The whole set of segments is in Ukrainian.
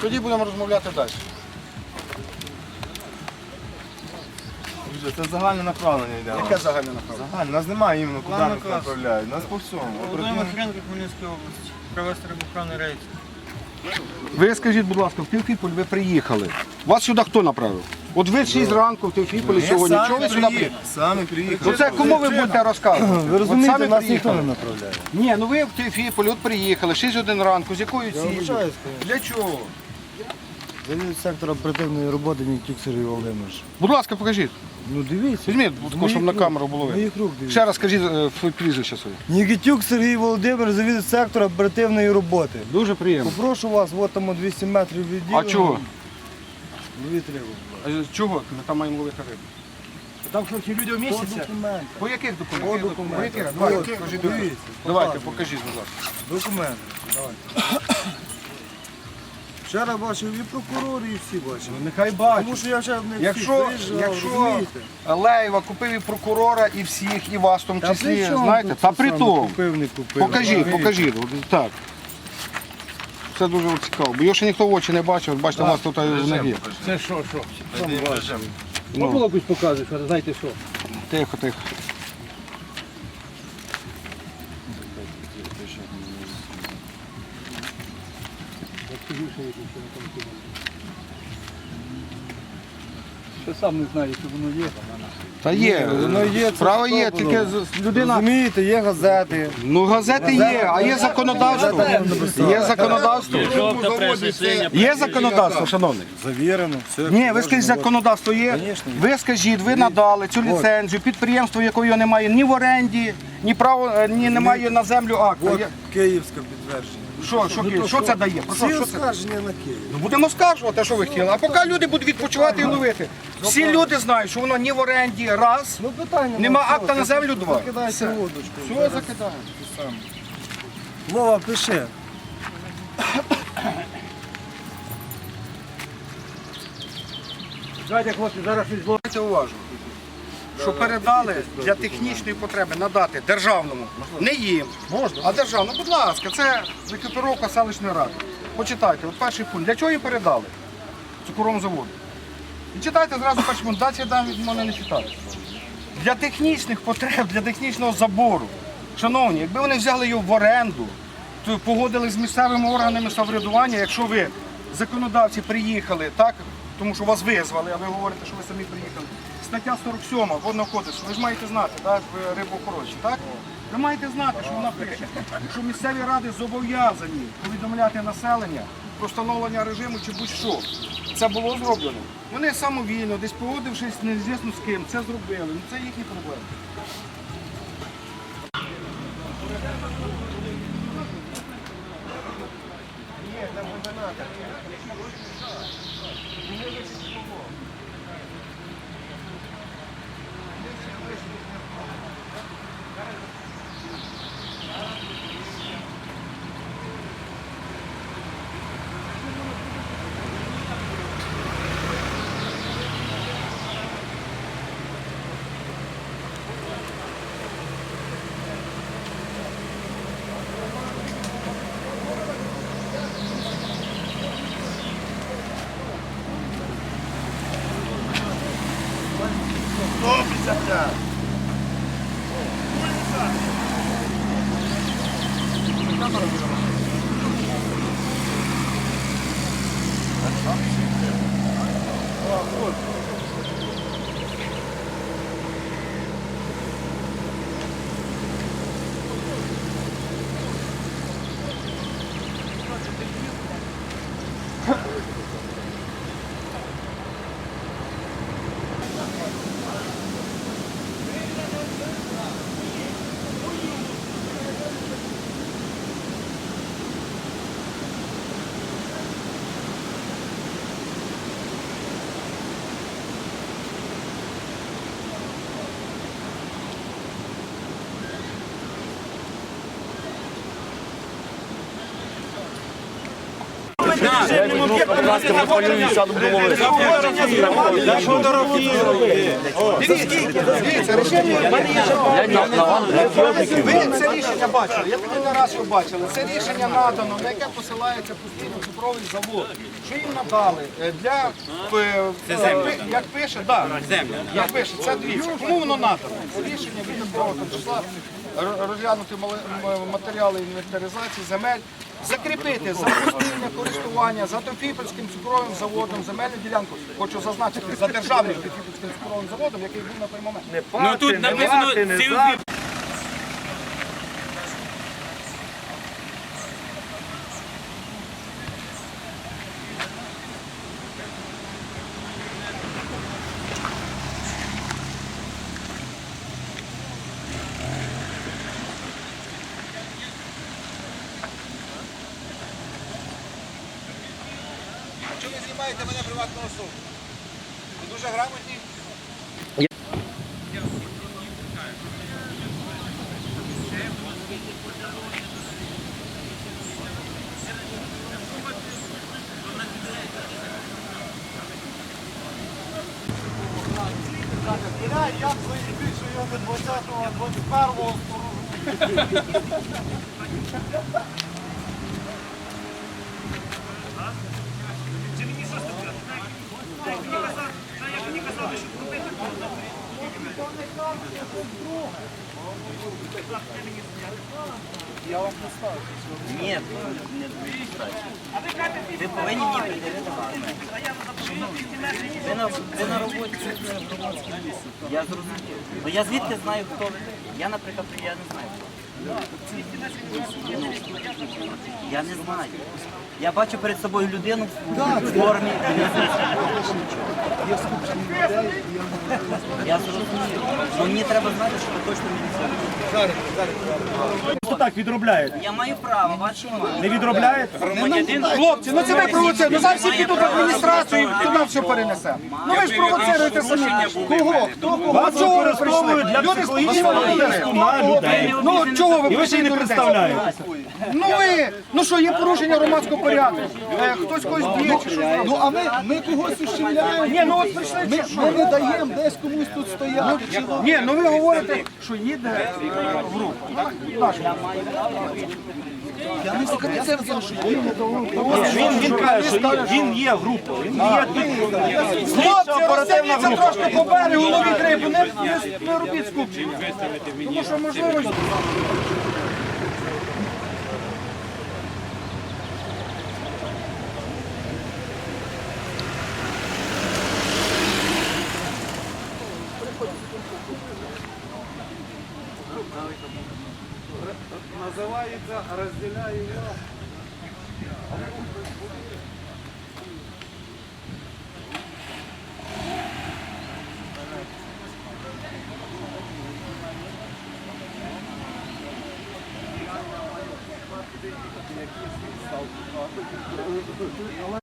Тоді будемо розмовляти далі. Це загальне направлення йде. Яке загальне направлення? Загальне. Нас немає іменно, куди План нас наказу. направляють. Нас по всьому. Володимир Хренко, Хмельницької області. Провести рибохоронний рейд. Ви скажіть, будь ласка, в Тевфіполь ви приїхали. Вас сюди хто направив? От ви 6 ранку в Тевфіполі сьогодні. Чого ви сюди приїхали? Самі приїхали. Ну це кому ви будете розказувати? Ви розумієте, самі нас ніхто не направляє. Ні, ну ви в Тевфіполі от приїхали, 6 годин ранку, з якою цілею? Для чого? Завідувач сектора оперативної роботи Нікітюк Сергій Володимирович. Будь ласка, покажіть. Ну дивіться. Візьміть, ласка, щоб на камеру було видно. Моїх рук дивіться. Ще раз скажіть е, своє прізвище своє. Нікітюк Сергій Володимирович, завідувач сектора оперативної роботи. Дуже приємно. Попрошу вас, от там 200 метрів від А чого? Ловіть рибу. А Чого ми там маємо ловити рибу? Там що ці люди в По документах. По яких По документах? По документах. яких? От, Давайте, покажіть. Дивіться. Давайте, покажіть, будь ласка. Документи. Вчора бачив і прокурор, і всі бачили. Нехай бачать. Тому що я вчора не всіх Якщо, виїжджав, якщо розумієте? Леєва купив і прокурора, і всіх, і вас в тому Та числі, при чому знаєте, тут та це при саме? тому. Купив, не купив. Покажіть, А, покажіть. От Так. Це дуже от цікаво. Бо його ще ніхто в очі не бачив, от бачите, у вас тут в ногі. Це що, що? Ну, Було якось показує, що знаєте що? тихо, тихо. Ще сам не знаю, що воно є. Та є, Воно є, це справа є, стоп, тільки з- людина. Розумієте, є газети. Ну газети є, а є законодавство. Є законодавство. Жовта преса, синя Є законодавство, шановний. Завірено. Все, Ні, ви скажіть, законодавство є. Конечно. Ви скажіть, ви надали цю ліцензію підприємству, якої немає ні в оренді, ні право, е, ні немає на землю акта. От Є- київське підтвердження. Що, що, Київ? що це дає? Про що, Всі що це? оскарження на Київ. Ну, будемо скаржувати, що ви хотіли. А поки люди будуть відпочивати і ловити. Всі люди знають, що воно ні в оренді, раз. Ну питання. Нема ну, акта на землю, два. Закидайте Все. водочку. Все зараз закидаємо. Вова, пиши. Знаєте, хлопці, зараз щось зло. Уважно, що передали для технічної потреби надати державному, не їм, а державному. Будь ласка, це екіпіровка селищної ради. Почитайте, от перший пункт. Для чого їм передали? Цукровому заводу. І читайте зразу перший пункт. Далі там від мене не читати. Для технічних потреб, для технічного забору. Шановні, якби вони взяли його в оренду, то погодили з місцевими органами самоврядування, якщо ви законодавці приїхали, так, тому що вас визвали, а ви говорите, що ви самі приїхали. Стаття 47 водного кодексу, ви ж маєте знати, так, в рибоохоронці, так? Ви маєте знати, що вона пише, що місцеві ради зобов'язані повідомляти населення про встановлення режиму чи будь-що. Це було зроблено. Вони самовільно, десь погодившись незвісно з ким, це зробили. Ну це їхні проблеми. Дивіться, рішення. Ви це рішення бачили, я тоді не раз його бачили. Це рішення надано, на яке посилається постійно цукровий завод. Що їм надали е, для е, е, як пише, да, як пише, це дивіться. Кому воно надано? Це рішення від 2 числа розглянути матеріали інвентаризації земель. Закріпити за постійне користування за Тофіпольським цукровим заводом земельну ділянку. Хочу зазначити за державним Тофіпольським цукровим заводом, який був на той момент. Ну тут написано ці Ні, не Ви повинні мені приділити. Ви на, ви на роботі, місце. Я зрозумів. Ну я звідки знаю, хто ви? Я, наприклад, я не знаю. Я не знаю. Я бачу перед собою людину в формі. Я зрозумів. Мені треба знати, що ви точно міліціонер. Хто так відробляє? Я маю право, ваше Не відробляє? громадянин. Хлопці, ну це ви провоцируєте. Ну зараз всі підуть в адміністрацію і туди все перенесемо. Ну ви ж провоцируєте самі. Кого? Хто кого? Вас А чого ви використовують прийшли? для Люди психологічного тиску на людей. Ну чого ви І ви ще й не прийшли до людей? представляєте. Ну ви, ну що, є порушення громадського порядку. Е, Хтось когось б'є чи що Ну а ми, ми когось ущемляємо. Ні, ну от прийшли Ми, ми не даємо десь комусь тут стояти. Ну, Ні, ну ви говорите, що їде е, в руку. не Він, він каже, що він, є група. Він є Хлопці, група. трошки по берегу, ловіть рибу, не, не, не робіть скупчення. Тому що можливо...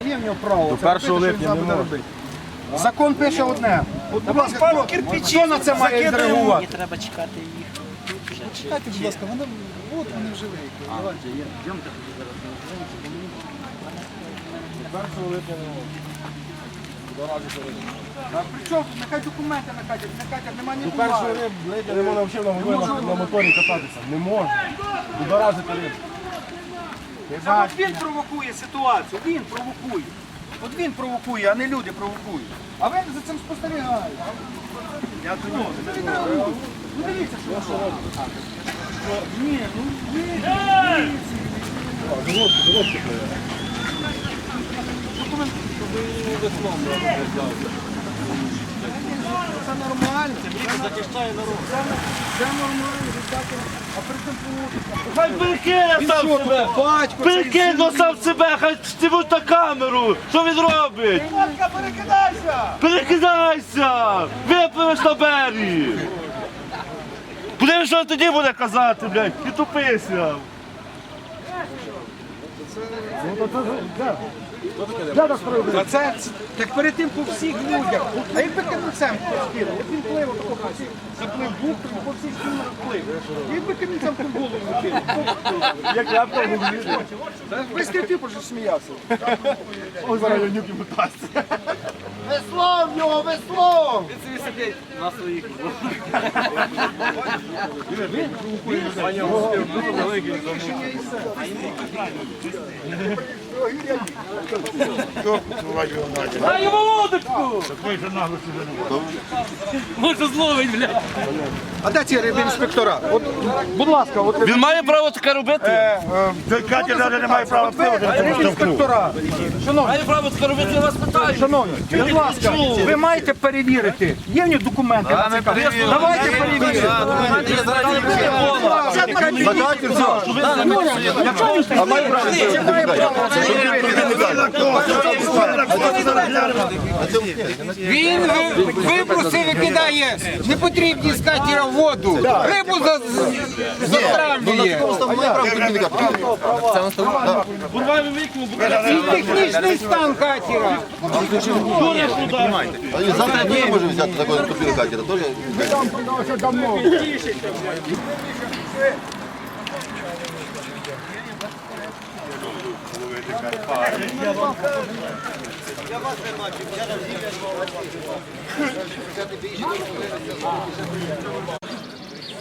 Є в нього право. До 1 липня не може. Закон пише одне. От, будь ласка, хто, хто на це має Мені відреагувати? треба чекати їх. Чекайте, будь ласка, вони, от вони вже виїхали. Давайте. А при чому? тут? Нехай документи накатять, накатять, нема ні Першого риб не можна взагалі на, моторі кататися. Не можна. Удоразити риб. Це от він провокує ситуацію, він провокує. От він провокує, а не люди провокують. А ви за цим спостерігаєте. Я ну. Ну дивіться, що ви робите. Ні, ну ви... Це нормально. Це захищає народ. Це нормально. А при цьому Хай перекине сам себе! Перекине сам себе, хай стивуть на камеру! Що він робить? перекидайся! Перекидайся! Випливеш на берег! Подивись, що він тоді буде казати, блядь, і тупися! А це так перед тим по всіх людях. А якби камінцем скинув, от він плив отако по всіх, заплив бухту і по всіх стінах плив. Якби камінцем ту голову кинув. Як я в тому влізу. Ви скільки вже сміявся. Ой, зараз я нюк йому дасть. Веслом його, веслом! Дай йому лодочку! Може зловить, блядь. А де ці рибінспектора? Будь ласка, от Він має право таке робити? Катя навіть не має права рибінспектора. Шановні, Має право таке робити, я вас питаю. шановні, будь ласка, ви маєте перевірити. Є в нього документи на ЦК? Давайте перевіримо. Він ви- вибросив і кидає непотрібні з катера в воду. Рибу за- затравлює. Бурваємо І технічний стан катера. Завтра не може взяти такого тупіка катера. Тоже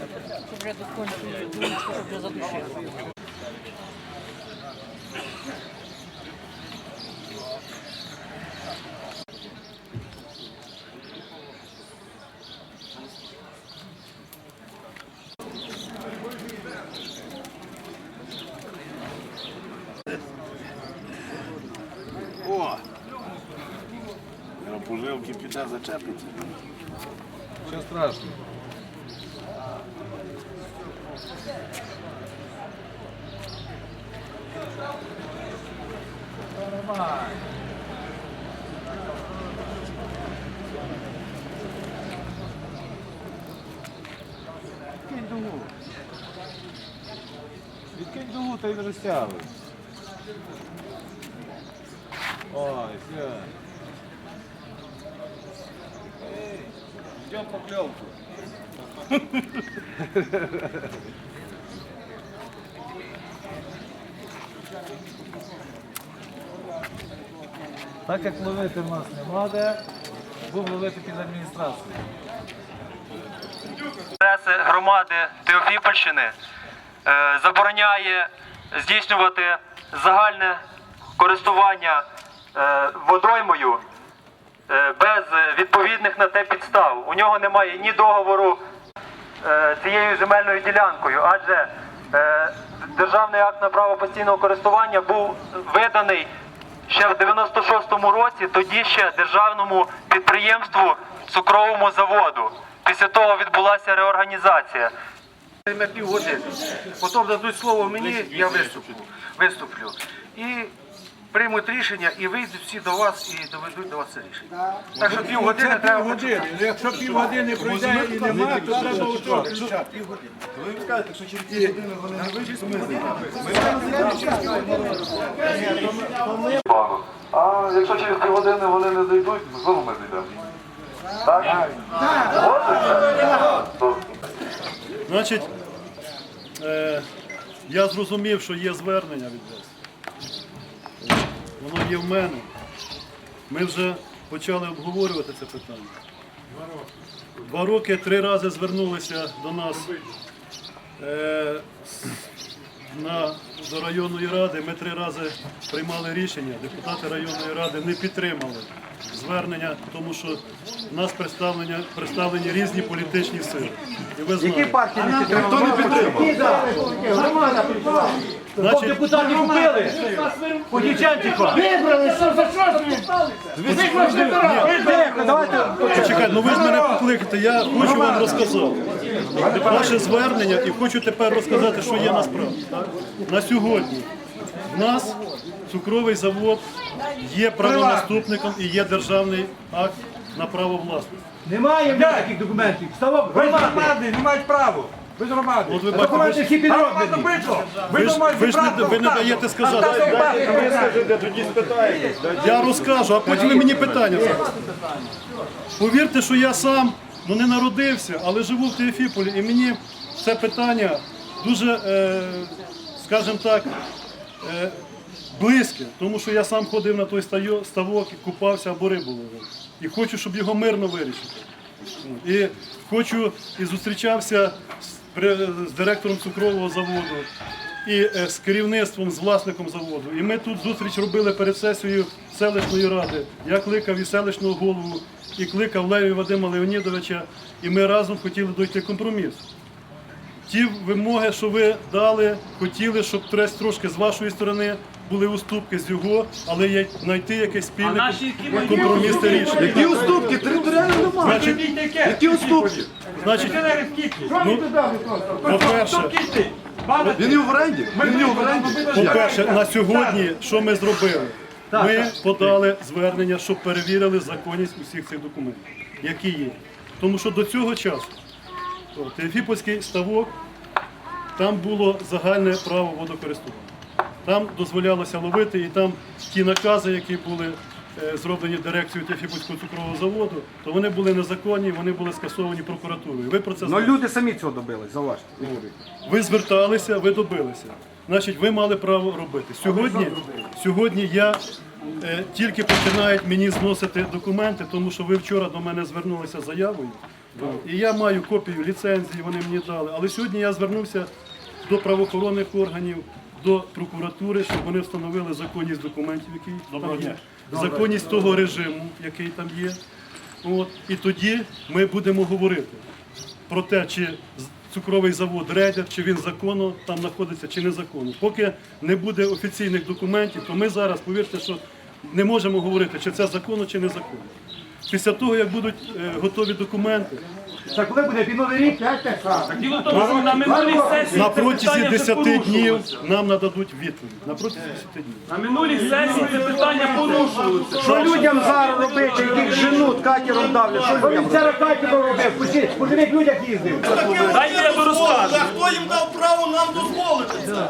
Щоб вже до кончої дурочки, щоб вже задушили. Не розтягуй. Ой, все. Ждем поклевку. Так як ловити в нас нема де, будемо ловити під адміністрацією. громади Теофіпольщини е, забороняє здійснювати загальне користування е, водоймою е, без відповідних на те підстав. У нього немає ні договору е, цією земельною ділянкою, адже державний акт на право постійного користування був виданий ще в 96-му році, тоді ще державному підприємству цукровому заводу. Після того відбулася реорганізація. На півгодини. Потім дадуть слово мені, я виступлю. виступлю. І приймуть рішення і вийдуть всі до вас і доведуть до вас це рішення. Так що півгодини треба почекати. Якщо півгодини пройде і немає, то треба учора. Ви кажете, що через ці години вони не вийдуть, то ми зайдемо. А якщо через півгодини вони не зайдуть, знову ми зайдемо. Так? Значить, е, я зрозумів, що є звернення від вас. Воно є в мене. Ми вже почали обговорювати це питання. Два роки, три рази звернулися до нас е, на, до районної ради. Ми три рази приймали рішення. Депутати районної ради не підтримали звернення, тому що в нас представлені, представлені різні політичні сили. І ви знаєте. партії не підтримали? Значить, Депутатів вбили. По Дівчанчику. Чекайте, ну ви ж мене покликайте, я хочу вам розказати. Ваше звернення і хочу тепер розказати, що є насправді. На сьогодні в нас цукровий завод є правонаступником і є державний акт на право власності. Немає ніяких документів. Ставок громади не мають права. Ви з громади. От ви бачите, ви ж- всі підроблені. Ви ж, ви ж не, ви не даєте сказати. Я розкажу, а потім ви мені питання задасте. Повірте, що я сам ну, не народився, але живу в Теофіполі, і мені це питання дуже, е, скажімо так, е, близьке, тому що я сам ходив на той ставок і купався або рибу ловив. І хочу, щоб його мирно вирішити. І хочу і зустрічався з, директором цукрового заводу і е, з керівництвом, з власником заводу. І ми тут зустріч робили перед сесією селищної ради. Я кликав і селищного голову, і кликав Леві Вадима Леонідовича, і ми разом хотіли дойти компроміс. Ті вимоги, що ви дали, хотіли, щоб трошки з вашої сторони були уступки з його, але є знайти якесь спільне компромісне рішення. Які уступки? Територіально немає. Значить, Які уступки? значить, ну, по-перше, Він і в оренді. Він і в оренді. по-перше, на сьогодні, що ми зробили? Ми подали звернення, щоб перевірили законність усіх цих документів, які є. Тому що до цього часу о, Теофіпольський ставок, там було загальне право водокористування. Там дозволялося ловити, і там ті накази, які були зроблені дирекцією Теофіпольського цукрового заводу, то вони були незаконні, вони були скасовані прокуратурою. Ви про це Ну знаєте. люди самі цього добились, зауважте. Ви зверталися, ви добилися. Значить, ви мали право робити. Сьогодні, сьогодні я е, тільки починають мені зносити документи, тому що ви вчора до мене звернулися з заявою. І я маю копію ліцензії, вони мені дали. Але сьогодні я звернувся до правоохоронних органів, до прокуратури, щоб вони встановили законність документів, які там є, законність того режиму, який там є. От. І тоді ми будемо говорити про те, чи цукровий завод рейдер, чи він законно там знаходиться, чи незаконно. Поки не буде офіційних документів, то ми зараз, повірте, що не можемо говорити, чи це законно, чи незаконно. Після того, як будуть е, готові документи, Так коли буде під новий рік? на протязі 10 днів нам нададуть відповідь. На протязі 10 днів. На минулій сесії це питання порушувалося. Що людям зараз робити, яких женуть катером давлять? Що людям Він це ракеті робив. Пустіть, поживіть людях їздив. Дайте я розкажу. Хто їм дав право нам дозволити це?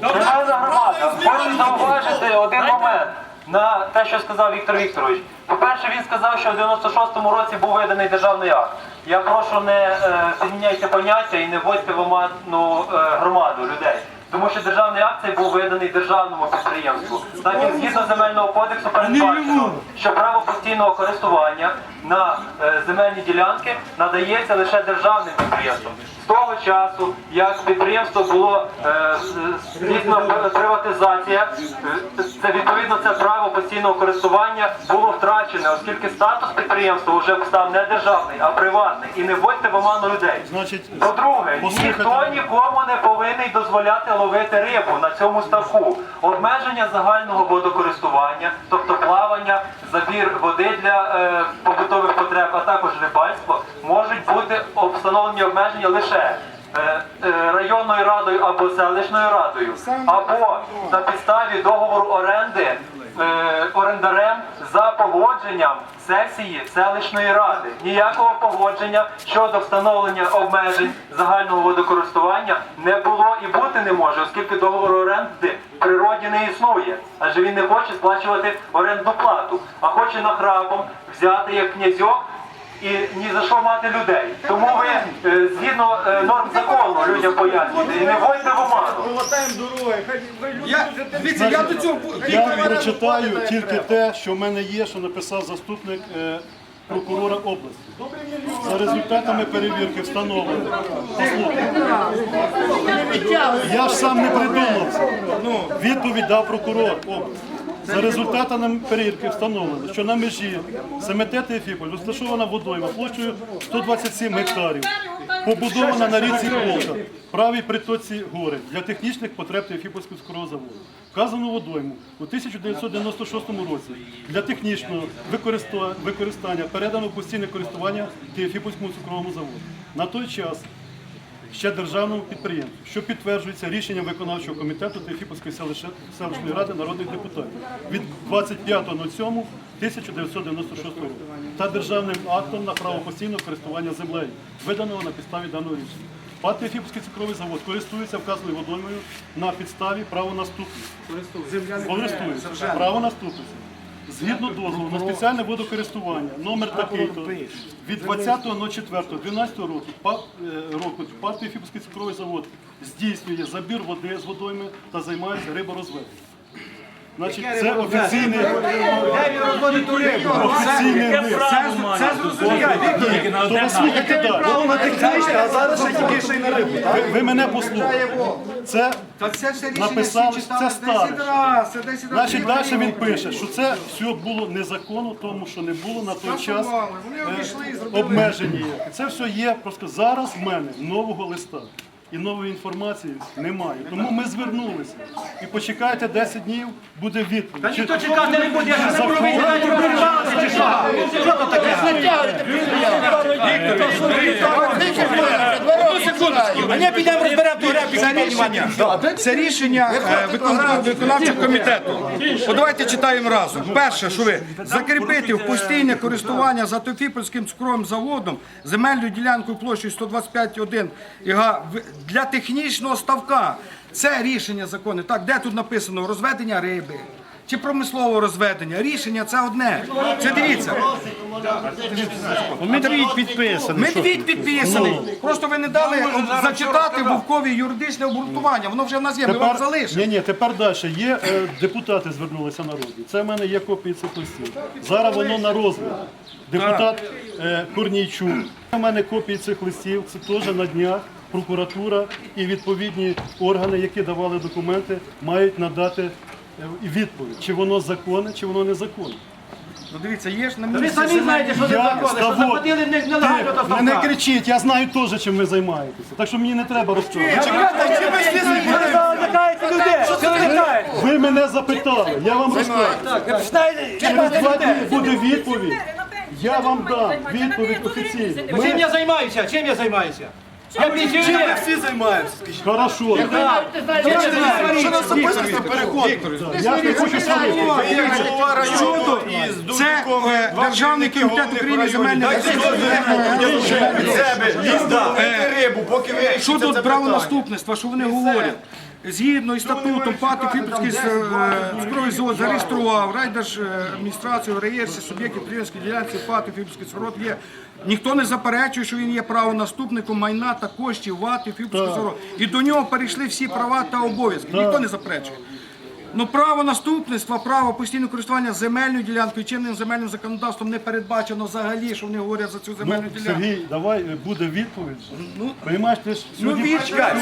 Шановна громада, хочу зауважити один момент на те, що сказав Віктор Вікторович. По-перше, він сказав, що в 96-му році був виданий державний акт. Я прошу не е, зміняйте поняття і не вводьте в оману е, громаду людей. Тому що державний акт цей був виданий державному підприємству. Так згідно земельного кодексу передбачено, що право постійного користування на е, земельні ділянки надається лише державним підприємствам. З того часу, як підприємство було е, здійснена приватизація, е, це відповідно це право постійного користування було втрачене, оскільки статус підприємства вже став не державний, а приватний. І не вводьте в оману людей. Значить, По-друге, ніхто нікому не повинен дозволяти ловити рибу на цьому ставку. Обмеження загального водокористування, тобто плавання, забір води для е, побутових потреб, а також рибальство, можуть бути встановлені обмеження лише е, е, районною радою або селищною радою, або на підставі договору оренди е, орендарем за погодженням сесії селищної ради. Ніякого погодження щодо встановлення обмежень загального водокористування не було і бути не може, оскільки договор оренди в природі не існує. Адже він не хоче сплачувати орендну плату, а хоче нахрапом взяти як князьок і ні за що мати людей. Тому ви е, згідно е, норм закону людям пояснюєте і не вводьте в оману. Я, дивіться, я до цього... Я прочитаю тільки те, що в мене є, що написав заступник е, прокурора області. За результатами перевірки встановлено. Послухайте. Я ж сам не придумав це. Ну, Відповідь дав прокурор області. За результатами перевірки встановлено, що на межі Семете Ефіполь розташована водойма площею 127 гектарів, побудована на річці Полта, правій притоці гори для технічних потреб Ефіпольського скорого заводу. Вказану водойму у 1996 році для технічного використа- використання передано постійне користування Теофіпольському цукровому заводу. На той час ще державному підприємству, що підтверджується рішенням виконавчого комітету Тефіпольської селищної ради народних депутатів від 25.07.1996 року та державним актом на право постійного користування землею, виданого на підставі даного рішення. ПАТ Тефіпольський цукровий завод користується вказаною водоймою на підставі правонаступності. Користується. Право наступності. Згідно дозволу на спеціальне водокористування, номер такий-то, від 20.04.12 року, е, року ПАТ Ефіпський цукровий завод здійснює забір води з водойми та займається риборозведенням. Значить, це офіційний, офіційний лист. Це зрозуміло. То ви слухайте далі. а зараз ще тільки ще й на рибу. Ви, ви мене послухайте. Це Та це все рішення Написали, всі читали це старе. 10 раз, це 10 разів. Значить, далі він пише, що це все було незаконно, тому що не було на той час Вони е, обійшли і зробили. обмеження. Це все є, просто зараз в мене нового листа. І нової інформації немає. Тому ми звернулися. І почекайте 10 днів, буде відповідь. Та ніхто чекати не буде, я не буду А не підемо. Це рішення, це рішення е, виконав- виконавчого комітету. От давайте читаємо разом. Перше, що ви закріпити в постійне користування за Тофіпольським цукровим заводом земельну ділянку площею 125,1 га в- для технічного ставка. Це рішення закону. Так, де тут написано розведення риби чи промислове розведення? Рішення це одне. Це дивіться. Медвідь підписаний. Медвідь підписаний. Просто ви не дали зачитати вовкові юридичне обґрунтування. Воно вже в нас є. Ми вам залишимо. Ні, ні, тепер далі. Є е, депутати звернулися на розгляд. Це в мене є копії цих листів. Зараз воно на розгляд. Депутат е, Корнійчук. У мене копії цих листів. Це теж на днях. Прокуратура і відповідні органи, які давали документи, мають надати е, відповідь, чи воно законне, чи воно незаконне. Ну дивіться, є ж на Ви місці. самі знаєте, що це Я закони, що заплатили не- нелегально до Не, ставка. кричіть, я знаю теж, чим ви займаєтеся. Так що мені не треба розказувати. Лякаєте людей, що ви лякаєте? Ви мене запитали, я вам знаєте, Через два дні буде відповідь. Я вам дам відповідь офіційно. Чим я займаюся? Чим я займаюся? Я ми всі займаємося. Хорошо. Що нас особисто переходить? Я не хочу сварити. Це е, Державний комітет України земельних Що тут право наступництва, що вони говорять? Згідно із статутом ПАТ Фіпольський цукровий завод зареєстрував райдержадміністрацію адміністрацію реєстрі суб'єктів підприємської ділянці ПАТ Фіпольський завод є. Ніхто не заперечує, що він є правонаступником майна та коштів ВАТ Фіпольського заводу. І до нього перейшли всі права та обов'язки. Ніхто не заперечує. Ну, право наступництва, право постійного користування земельною ділянкою чинним земельним законодавством не передбачено взагалі, що вони говорять за цю земельну Ну, ділянку. Сергій, давай е, буде відповідь. Приймаєш ти ж Ну, сьогодні відчекай,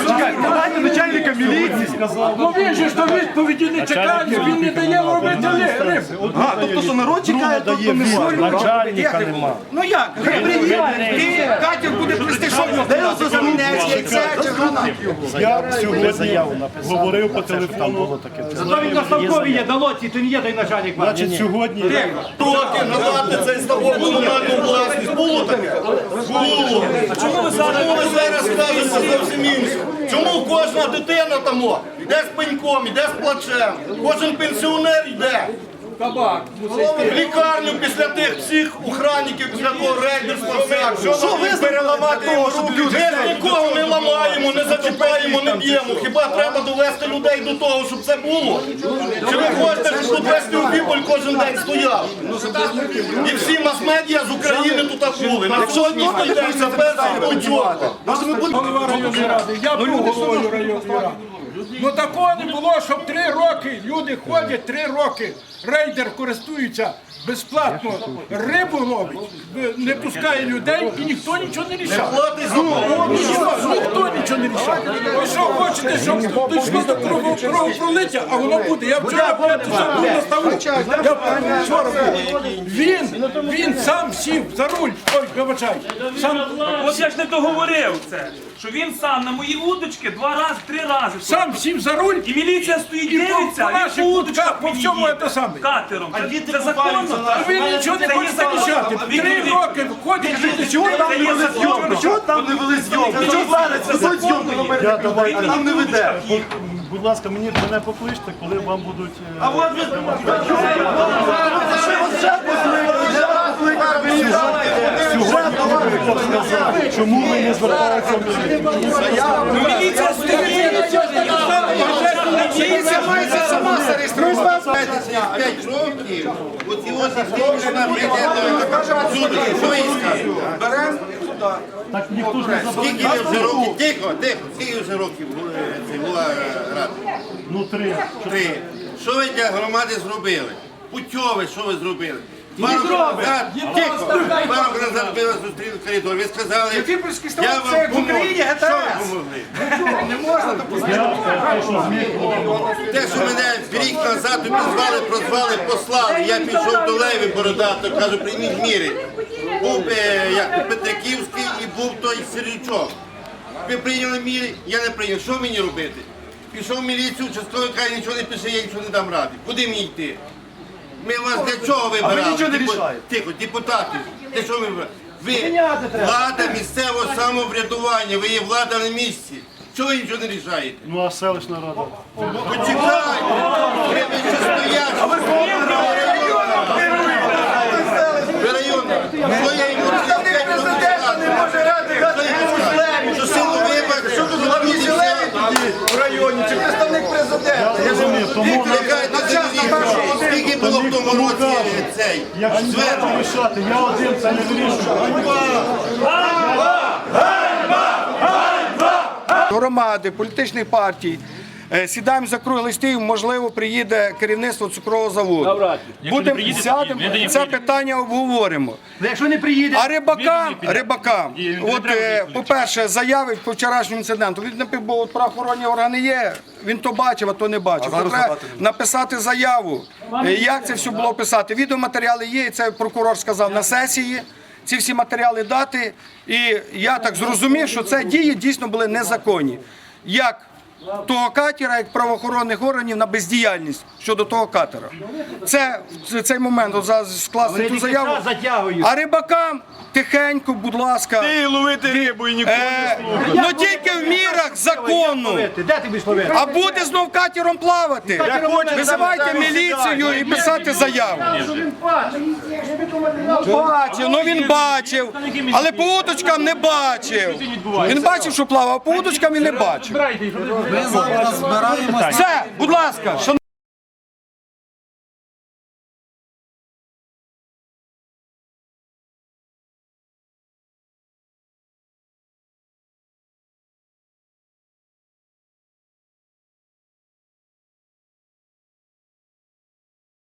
Давайте начальника міліції. сказав. Ну він же ж то відповіді не чекає, він не дає робити рибу. А, тобто що народ чекає, дає відповідь. Начальника нема. Ну як? Ти Катя буде плести, що його замінець, яйце чи гранат його. Я сьогодні говорив по Це, що там було телефону. Він на ставкові є, дало ці, то не є той начальник. Значить, сьогодні Трохи надати цей ставок комунальну власність. Було таке? Було. А чому ви зараз кажете зовсім інше? Чому кожна дитина там йде з пеньком, йде з плачем, кожен пенсіонер йде. Кабак. В лікарню після тих всіх охранників, після того рейдерства всякого. Що ви переламати того, щоб люди? Ми нікого не ламаємо, не зачіпаємо, не б'ємо. Хіба треба довести людей до того, щоб це було? Чи ви хочете, щоб тут весь Теофіполь кожен день стояв? І всі мас-медіа з України тут були. На сьогодні стоїть за перший початок. Голова районної ради, я був головою районної ради. Ну такого не було, щоб три роки люди ходять, три роки рейдер користується безплатно, рибу ловить, не пускає людей і ніхто нічого не рішає. Ну, ніхто, ніхто нічого не рішає. Ви що хочете, щоб дійшло до крову- кровопролиття, а воно буде. Я вчора п'ятий був на ставу. Я вчора був. Він, він сам сів за руль. Ой, вибачай. Сам От я ж не договорив це, що він сам на мої удочки два рази, три рази. сам сів за руль. І міліція стоїть І по- дивиться, по він наших по удочках по мені всьому їде. це саме. Катером. Це, це законно. Ви нічого не хочете закон. Три роки ходять люди сьогодні. Це є закон. Що там не вели зйомки? Що зараз? Везуть зйомки на Я давай, не веде. будь ласка, мені мене покличте, коли вам будуть. е, А от ви... Чому ви не звертаєтеся? Ну, Міліція стоїть. Міліція має сама зареєструвати. 5 років, оці ось історії нам прийде. Що їй скажуть? Беремо туди. Так ніхто ж не Скільки ви вже років? Тихо, тихо, скільки вже років це була рада? Ну три. Три. Що ви для громади зробили? Путьове, що ви зробили? Два роки назад ви зустріли в коридорі. Ви сказали, Ефіпольський я вам. Україні Що ви ГТС. помогли? Не можна допустити. Те, що мене рік назад обізвали, прозвали, послали, я пішов до Леви Бородато, кажу, прийміть міри. Був е, як, Петриківський і був той Сирічок. Ви прийняли міри, я не прийняв. Що мені робити? Пішов в міліцію, частково каже, нічого не пише, я нічого не дам ради. Куди мені йти? Ми вас для чого вибирали? нічого не Депу- рішаєте. Тихо, депутатів. Для чого ви вибирали? Ви влада місцевого самоврядування, ви є влада на місці. Чого ви нічого не рішаєте? ну а селищна рада. Почекайте! Треба ще стояти! А ви Ви районна! Що я йому Представник президента не може ради Що силу виборів, що тут робити в районі, чи представник президента? Я розумію, тому Скільки було в тому році е, цей? Якщо Звернення? вирішати, я один це не вирішую. Громади, політичних партій. Е, Сідаємо за круглий стіл, можливо, приїде керівництво цукрового заводу. Будемо сядемо, це питання обговоримо. Якщо не приїде, А рибакам, рибакам, от, е, по-перше, заяви по вчорашньому інциденту. Він напив, бо от правоохоронні органи є, він то бачив, а то не бачив. То треба написати заяву. Е, Як це все було писати? Відеоматеріали є, і це прокурор сказав на сесії. Ці всі матеріали дати. І я так зрозумів, що це дії дійсно були незаконні. Як того катера, як правоохоронних органів на бездіяльність щодо того катера. Це в цей момент от зараз скласти ту заяву. А рибакам тихенько, будь ласка. Ти ловити рибу і ніколи Е, ну тільки в мірах закону. Де ти будеш ловити? А буде знов катером плавати. Визивайте міліцію і писати заяву. Бачив, ну він бачив, але по уточкам не бачив. Він бачив, що плавав, а по уточкам він не бачив. Все, будь ласка.